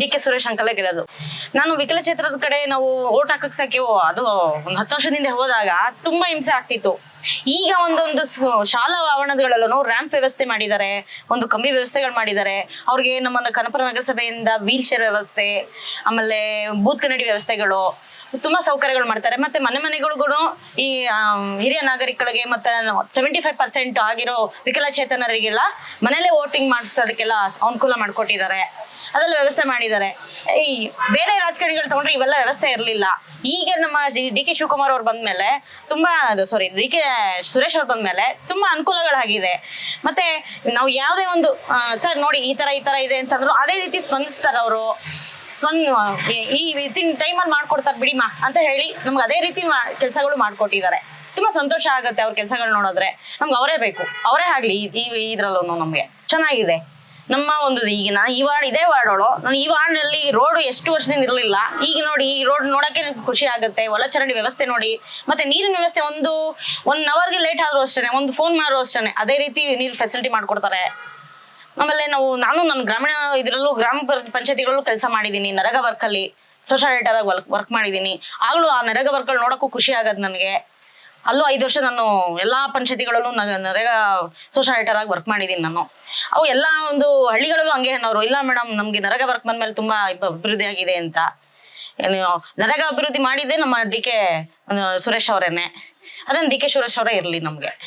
D K Suresh uncle ಗೆಲ್ಲೋದು ನಾನು ವಿಕಲಚೇತ್ರದ ಕಡೆ ನಾವು ಓಟ್ ಹಾಕಕ್ ಸಾಕೆ ಅದು ಒಂದು ಹತ್ತು ವರ್ಷದಿಂದ ಹೋದಾಗ ತುಂಬಾ ಹಿಂಸೆ ಆಗ್ತಿತ್ತು. ಈಗ ಒಂದೊಂದು ಶಾಲಾ ಆವರಣಗಳಲ್ಲೂ ರ್ಯಾಂಪ್ ವ್ಯವಸ್ಥೆ ಮಾಡಿದ್ದಾರೆ, ಒಂದು ಕಂಬಿ ವ್ಯವಸ್ಥೆಗಳು ಮಾಡಿದ್ದಾರೆ. ಅವ್ರಿಗೆ ನಮ್ಮ ಕನಪುರ ನಗರಸಭೆಯಿಂದ ವೀಲ್ ಚೇರ್ ವ್ಯವಸ್ಥೆ, ಆಮೇಲೆ ಬೂತ್ ಕನ್ನಡಿ ವ್ಯವಸ್ಥೆಗಳು, ತುಂಬಾ ಸೌಕರ್ಯಗಳು ಮಾಡ್ತಾರೆ. ಮತ್ತೆ ಮನೆ ಮನೆಗಳಿಗೂ ಈ ಹಿರಿಯ ನಾಗರಿಕರಿಗೆ ಮತ್ತೆ ಸೆವೆಂಟಿ ಫೈವ್ ಪರ್ಸೆಂಟ್ ಆಗಿರೋ ವಿಕಲಚೇತನರಿಗೆಲ್ಲ ಮನೇಲೆ ವೋಟಿಂಗ್ ಮಾಡಿಸೋದಕ್ಕೆಲ್ಲ ಅನುಕೂಲ ಮಾಡಿಕೊಟ್ಟಿದ್ದಾರೆ. ಅದೆಲ್ಲ ವ್ಯವಸ್ಥೆ ಮಾಡಿದ್ದಾರೆ. ಈ ಬೇರೆ ರಾಜಕಾರಣಿಗಳು ತಗೊಂಡ್ರೆ ಇವೆಲ್ಲ ವ್ಯವಸ್ಥೆ ಇರಲಿಲ್ಲ. ಈಗ ನಮ್ಮ ಡಿ ಕೆ ಶಿವಕುಮಾರ್ ಅವ್ರು ಬಂದ್ಮೇಲೆ ತುಂಬಾ ಸಾರಿ ಡಿ ಕೆ ಸುರೇಶ್ ಅವ್ರು ಬಂದ್ಮೇಲೆ ತುಂಬಾ ಅನುಕೂಲಗಳಾಗಿದೆ. ಮತ್ತೆ ನಾವು ಯಾವುದೇ ಒಂದು ಸರ್ ನೋಡಿ ಈ ತರ ಈ ತರ ಇದೆ ಅಂತಂದ್ರು ಅದೇ ರೀತಿ ಸ್ಪಂದಿಸ್ತಾರೆ ಅವರು. ಸ್ಪಂದ ಈ- ವಿತಿನ್ ಟೈಮಲ್ಲಿ ಮಾಡ್ಕೊಡ್ತಾರೆ ಬಿಡಿಮಾ ಅಂತ ಹೇಳಿ ನಮ್ಗೆ ಅದೇ ರೀತಿ ಕೆಲಸಗಳು ಮಾಡ್ಕೊಟ್ಟಿದ್ದಾರೆ. ತುಂಬಾ ಸಂತೋಷ ಆಗುತ್ತೆ ಅವ್ರ ಕೆಲಸಗಳು ನೋಡಿದ್ರೆ. ನಮ್ಗೆ ಅವರೇ ಬೇಕು. ಅವರೇ ಆಗ್ಲಿ ಈ ಇದ್ರಲ್ಲೂ ನಮ್ಗೆ. ಚೆನ್ನಾಗಿದೆ. ನಮ್ಮ ಒಂದು ಈಗಿನ ಈ ವಾರ್ಡ್ ಇದೇ ವಾರ್ಡ್ ನಾನು ಈ ವಾರ್ಡ್ನಲ್ಲಿ ರೋಡ್ ಎಷ್ಟು ವರ್ಷದಿಂದ ಇರಲಿಲ್ಲ. ಈಗ ನೋಡಿ, ಈ ರೋಡ್ ನೋಡಕ್ಕೆ ನನಗೆ ಖುಷಿ ಆಗುತ್ತೆ. ಒಳಚರಂಡಿ ವ್ಯವಸ್ಥೆ ನೋಡಿ. ಮತ್ತೆ ನೀರಿನ ವ್ಯವಸ್ಥೆ ಒಂದು ಒನ್ ಅವರ್ಗೆ ಲೇಟ್ ಆದ್ರೂ ಅಷ್ಟೇ ಒಂದು ಫೋನ್ ಮಾಡೋ ಅಷ್ಟೇ ಅದೇ ರೀತಿ ನೀರು ಫೆಸಿಲಿಟಿ ಮಾಡ್ಕೊಡ್ತಾರೆ. ಆಮೇಲೆ ನಾವು, ನಾನು ನನ್ನ ಗ್ರಾಮೀಣ ಇದರಲ್ಲೂ ಗ್ರಾಮ ಪಂಚಾಯತಿಗಳಲ್ಲೂ ಕೆಲಸ ಮಾಡಿದ್ದೀನಿ, ನರಗ ವರ್ಕ್ ಅಲ್ಲಿ. ಸೋಷಲ್ ಆಗಿ ವರ್ಕ್ ವರ್ಕ್ ಮಾಡಿದ್ದೀನಿ. ಆಗ್ಲೂ ಆ ನರಗ ವರ್ಕ್ಗಳು ನೋಡೋಕ್ಕೂ ಖುಷಿ ಆಗದ್ ನನಗೆ. ಅಲ್ಲೂ ಐದು ವರ್ಷ ನಾನು ಎಲ್ಲಾ ಪಂಚಾಯತಿಗಳಲ್ಲೂ ನರೇಗಾ ಸೋಷಲ್ ಆಗಿ ವರ್ಕ್ ಮಾಡಿದ್ದೀನಿ ನಾನು. ಅವು ಎಲ್ಲ ಒಂದು ಹಳ್ಳಿಗಳಲ್ಲೂ ಹಂಗೆ ಅನ್ನೋರು, ಇಲ್ಲ ಮೇಡಮ್ ನಮ್ಗೆ ನರೇಗಾ ವರ್ಕ್ ಬಂದ್ಮೇಲೆ ತುಂಬಾ ಅಭಿವೃದ್ಧಿ ಆಗಿದೆ ಅಂತ. ನರೇಗಾ ಅಭಿವೃದ್ಧಿ ಮಾಡಿದ್ದೆ ನಮ್ಮ ಡಿ ಕೆ ಸುರೇಶ್ ಅವರೇನೆ. ಅದನ್ನ ಡಿ ಕೆ ಸುರೇಶ್ ಅವರೇ ಇರಲಿ ನಮ್ಗೆ.